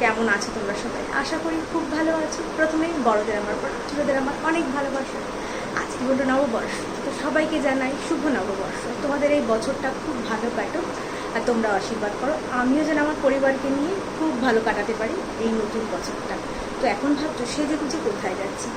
কেমন আছো তোমরা সবাই? আশা করি খুব ভালো আছো। প্রথমেই বড়দের আমার পর ছোটোদের আমার অনেক ভালোবাসা। আজকে হলো নববর্ষ, তো সবাইকে জানাই শুভ নববর্ষ। তোমাদের এই বছরটা খুব ভালো কাটুক, আর তোমরা আশীর্বাদ করো। আমিও যেন আমার পরিবারকে নিয়ে খুব ভালো কাটাতে পারি এই নতুন বছরটা। তো এখন ভাবছ, সেজে গুজে কোথায় যাচ্ছি?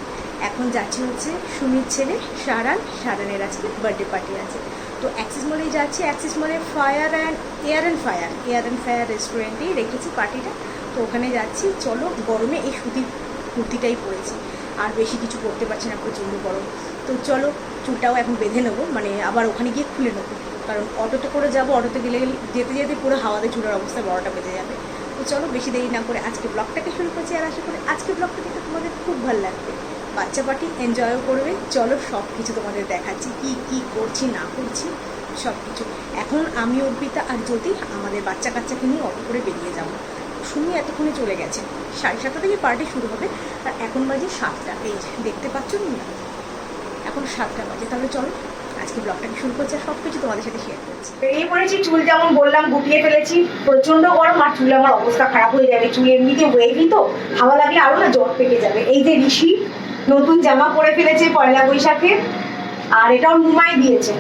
এখন যাচ্ছি হচ্ছে সুমির ছেলে সারান। সারানের আজকে বার্থডে পার্টি আছে। তো অ্যাক্সিস মলেই যাচ্ছি। অ্যাক্সিস মলে fire and air and fire air and fire রেস্টুরেন্টেই রেখেছি পার্টিটা তো ওখানে যাচ্ছি। চলো, গরমে এই সুতির কুর্তিটাই পরেছি। আর বেশি কিছু করতে পারছি না, প্রচণ্ড গরম। তো চলো, চুলটাও এখন বেঁধে নেব। মানে আবার ওখানে গিয়ে খুলে নেব। কারণ অটোতে করে যাব, অটোতে গেলে গেলে যেতে যেতে পুরো হাওয়াতে চুলের অবস্থা বড়টা বেঁধে যাবে। তো চলো, বেশি দেরি না করে আজকে ব্লগটাকে শুরু করছি। আর আশা করি আজকে ব্লগটা দেখে তোমাদের খুব ভালো লাগবে। বাচ্চা পার্টি এনজয়ও করবে। চলো সব কিছু তোমাদের দেখাচ্ছি। কি কি করছি, না করছি সব কিছু এখন আমি অর্পিতা আর যদি আমাদের বাচ্চা কাচ্চাকে নিয়ে অটো করে বেরিয়ে যাব। সুমি এতক্ষণে চলে গেছে। সাড়ে সাতটা থেকে পার্টি শুরু হবে। আর এখন বাজে সাতটা। এই দেখতে পাচ্ছ না এখন সাতটা বাজে। তাহলে চলো, আজকে ব্লগটাকে শুরু করছি আর সব কিছু তোমাদের সাথে শেয়ার করছি। বেরিয়ে পড়েছি, চুল যেমন বললাম গুটিয়ে ফেলেছি। প্রচণ্ড গরম আর চুলে আমার অবস্থা খারাপ হয়ে যাবে। চুল এমনিতে ওয়েভি তো। হাওয়া লাগলে আরও না জ্বর পেকে যাবে। এই যে ঋষি, নতুন জামা পরে ফেলেছে পয়লা বৈশাখে। আর এটাও মুমাই দিয়েছে।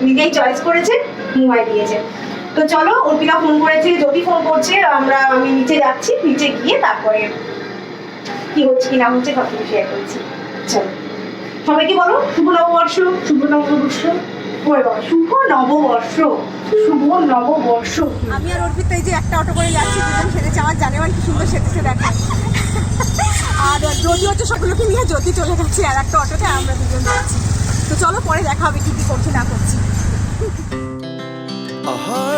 নিজেই চয়েস করেছে মুমাই দিয়েছে। তো চলো, অর্পিতা ফোন করেছে যদি ফোন করছে, আমরা, আমি নিচে যাচ্ছি, নিচে গিয়ে তারপরে কি হচ্ছে, কি না হচ্ছে সব কিছু শেয়ার করছি। চলো। সবাইকে বলো, শুভ নববর্ষ শুভ নববর্ষ শুভ নববর্ষ শুভ নববর্ষ। আমি আর অর্পিতা এই যে একটা অটো করে যাচ্ছি, দুজন সেজেছে, আমার জানে কি সুন্দর সেজেছে, দেখা। আর জ্যোতি হচ্ছে সবগুলোকে নিয়ে, জ্যোতি চলে গেছে আর একটা অটোতে, আমরা দুজন যাচ্ছি। তো চলো, পরে দেখা হবে কি কি করছি, না করছি।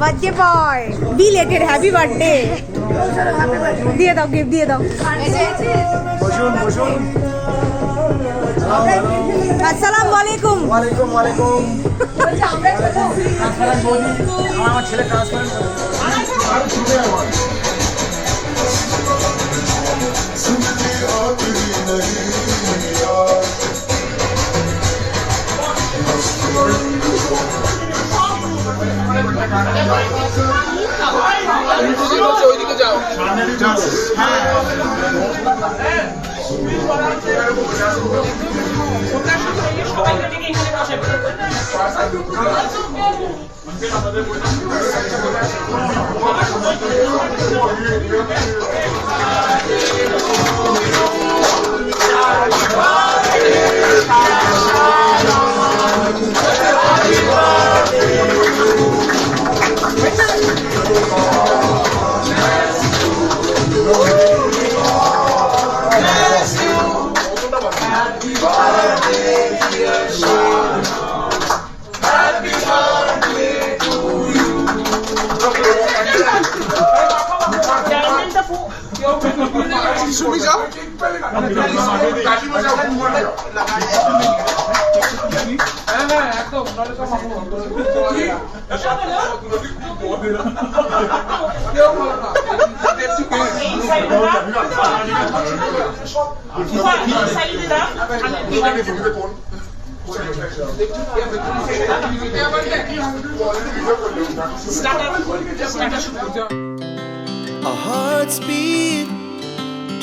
Birthday boy belated happy birthday দিয়ে দাও গিফট দিয়ে দাও। বসুন বসুন। আসসালামু আলাইকুম। ওয়ালাইকুম ওয়ালাইকুম। Thank you. ট্রান্সপারেন্ট বৌদি আমার আমার ছেলে ট্রান্সপারেন্ট Our hearts beat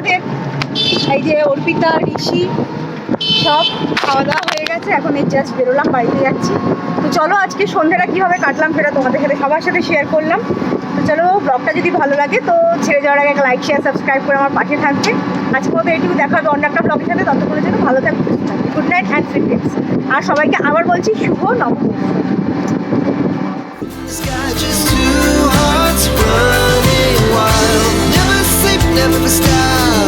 আমাদের, এই যে অর্পিতা, ঋষি, সব খাওয়া দাওয়া হয়ে গেছে, এখন এই জাস্ট বেরোলাম, বাড়িতে যাচ্ছি। তো চলো আজকে সন্ধ্যাটা কীভাবে কাটলাম সেটা তোমাদের সাথে, সবার সাথে শেয়ার করলাম। তো চলো ব্লগটা যদি ভালো লাগে, তো ছেড়ে যাওয়ার আগে লাইক শেয়ার সাবস্ক্রাইব করে আমার পাশে থাকবে। আজকে মতো এইটুকু দেখা হবে অন্য একটা ব্লগের সাথে, ততক্ষণের জন্য ভালো থাকবে গুড নাইট অ্যান্ড ফিটনেস আর সবাইকে আবার বলছি, শুভ নববর্ষ। Sky just. never stop.